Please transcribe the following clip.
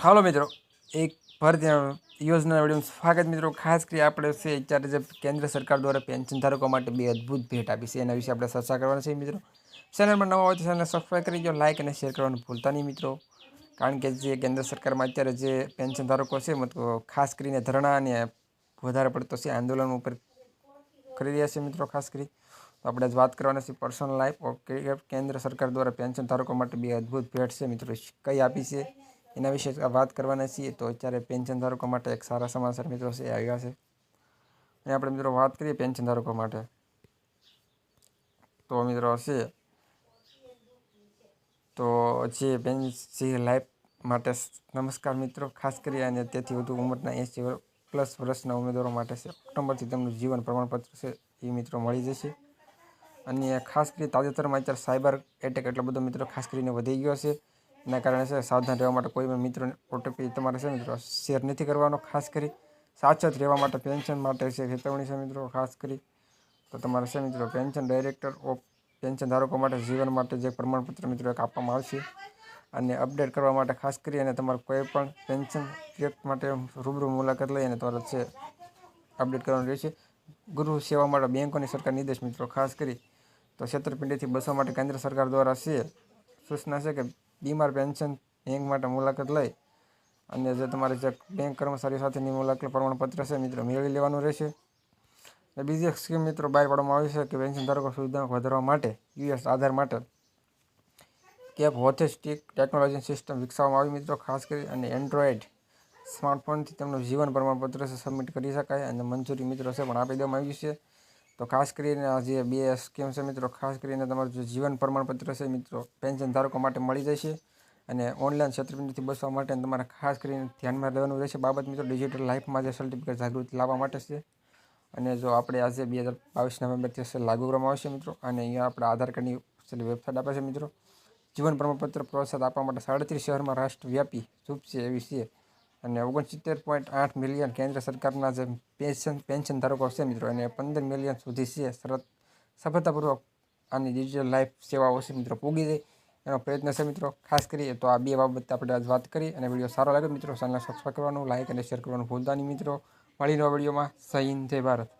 હાલો મિત્રો, એક ભરતી યોજના વીડિયો સ્વાગત મિત્રો. ખાસ કરી આપણે છે અત્યારે જે કેન્દ્ર સરકાર દ્વારા પેન્શન ધારકો માટે બે અદ્ભુત ભેટ આપી છે, એના વિશે આપણે ચર્ચા કરવાના છે મિત્રો. ચેનલમાં નવા હોય તો ચેનલને સબસ્ક્રાઈબ કરી દો લાઇક અને શેર કરવાનું ભૂલતા નહીં મિત્રો. કારણ કે જે કેન્દ્ર સરકારમાં અત્યારે જે પેન્શન ધારકો છે, મતલબ ખાસ કરીને ધરણા અને વધારે પડતો છે આંદોલન ઉપર કરી રહ્યા છે મિત્રો ખાસ કરી. તો આપણે વાત કરવાના છે પર્સનલ લાઈફ કેન્દ્ર સરકાર દ્વારા પેન્શન ધારકો માટે બે અદ્ભુત ભેટ છે મિત્રો, કઈ આપી છે? એના વિશે વાત કરવાના છીએ, તો અત્યારે પેન્શન ધારકો માટે એક સારા સમાચાર મિત્રો છે આવ્યા છે. અને આપણે મિત્રો વાત કરીએ પેન્શન ધારકો માટે. તો મિત્રો છે તો જે પેન્શન લાઈફ માટે નમસ્કાર મિત્રો, ખાસ કરી અને તેથી વધુ ઉંમરના એંસી પ્લસ વર્ષના ઉમેદવારો માટે છે. ઓક્ટોબરથી તેમનું જીવન પ્રમાણપત્ર છે એ મિત્રો મળી જશે. અને ખાસ કરી તાજેતરમાં અત્યારે સાયબર એટેક એટલો બધો મિત્રો ખાસ કરીને વધી ગયો છે. એના કારણે છે, સાવધાન રહેવા માટે કોઈ પણ મિત્રોને ઓટીપી તમારે છે મિત્રો શેર નથી કરવાનો, ખાસ કરી સાચત રહેવા માટે પેન્શન માટે છે ચેતવણી છે મિત્રો, ખાસ કરી તો તમારે છે મિત્રો પેન્શન ડાયરેક્ટર ઓફ પેન્શન ધારકો માટે જીવન માટે જે પ્રમાણપત્ર મિત્રો એક આપવામાં આવશે અને અપડેટ કરવા માટે ખાસ કરી અને તમારે કોઈ પણ પેન્શન વ્યક્ત માટે રૂબરૂ મુલાકાત લઈ અને તમારે છે અપડેટ કરવાનું રહેશે. ગૃહ સેવા માટે બેંકોની સરકાર નિર્દેશ મિત્રો, ખાસ કરી તો છેતરપિંડીથી બસવા માટે કેન્દ્ર સરકાર દ્વારા છે, સૂચના છે કે બીમાર પેન્શન બેંક માટે મુલાકાત લઈ અને જે તમારે જે બેંક કર્મચારી સાથેની મુલાકાત પ્રમાણપત્ર છે, મિત્રો, મેળવી લેવાનું રહેશે. અને બીજી એક સ્કીમ, મિત્રો, બહાર પાડવામાં આવી છે કે પેન્શન ધારકો સુવિધા વધારવા માટે, યુએસ આધાર માટે કેપ હોથેસ્ટિક ટેકનોલોજી સિસ્ટમ વિકસાવવામાં આવી, મિત્રો, ખાસ કરી અને એન્ડ્રોઈડ સ્માર્ટફોનથી તેમનું જીવન પ્રમાણપત્ર છે, સબમિટ કરી શકાય અને મંજૂરી, મિત્રો, છે, પણ આપી દેવામાં આવ્યું છે. તો ખાસ કરીને આ જે બે સ્કીમ છે મિત્રો, ખાસ કરીને તમારું જે જીવન પ્રમાણપત્ર છે મિત્રો પેન્શન ધારકો માટે મળી જશે અને ઓનલાઈન છેતરપિંડીથી બચવા માટે તમારે ખાસ કરીને ધ્યાનમાં લેવાનું રહેશે. બાબત મિત્રો ડિજિટલ લાઈફમાં જે સર્ટિફિકેટ જાગૃતિ લાવવા માટે છે અને જો આપણે આજે બે હજાર બાવીસ નવેમ્બરથી લાગુ કરવામાં આવશે મિત્રો અને અહીંયા આપણે આધાર કાર્ડની વેબસાઇટ આપે છે મિત્રો. જીવન પ્રમાણપત્ર પ્રોત્સાહન આપવા માટે સાડત્રીસ શહેરમાં રાષ્ટ્રવ્યાપી ચૂપ છે એવી છે. અને ઓગણસિત્તેર પોઈન્ટ આઠ મિલિયન કેન્દ્ર સરકારના જે પેન્શન પેન્શન ધારકો છે મિત્રો અને પંદર મિલિયન સુધી છે. સરત, સફળતાપૂર્વક આની ડિજિટલ લાઈફ સેવાઓ છે મિત્રો પૂગી જાય એનો પ્રયત્ન છે મિત્રો. ખાસ કરીએ તો આ બે બાબતે આપણે આજ વાત કરી અને વીડિયો સારો લાગે મિત્રો ચેનલ સબસ્ક્રાઈબ કરવાનું લાઇક અને શેર કરવાનું ભૂલતા નહીં મિત્રો. મળીને વિડીયોમાં. સહીન જય ભારત.